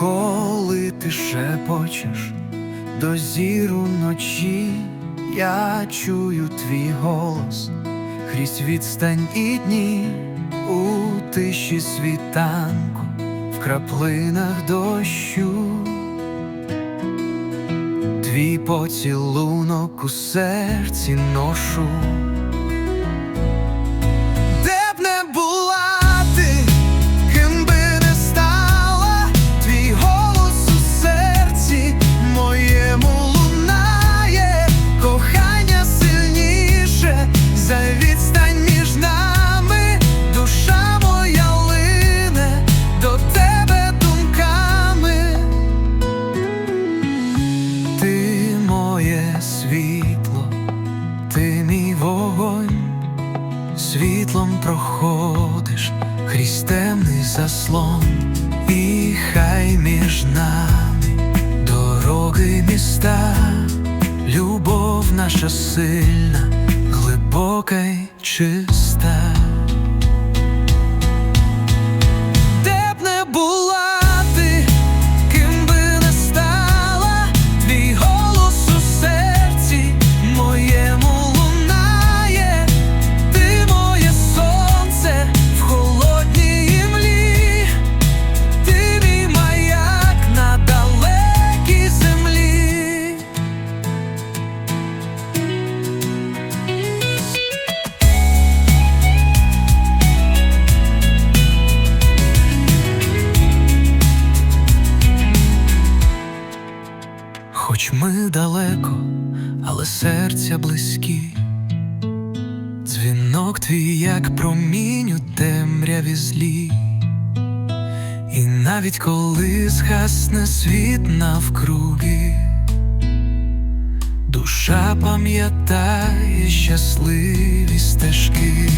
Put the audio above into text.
коли ти шепочеш до зіру ночі, я чую твій голос крізь відстань і дні у тиші світанку, в краплинах дощу. Твій поцілунок у серці ношу. Світлом проходиш крізь темний заслон, і хай між нами дороги міста, любов наша сильна, глибока й чиста. Хоч ми далеко, але серця близькі. Дзвінок твій, як промінь у темряві злі. І навіть коли згасне світ навкруги, душа пам'ятає щасливі стежки.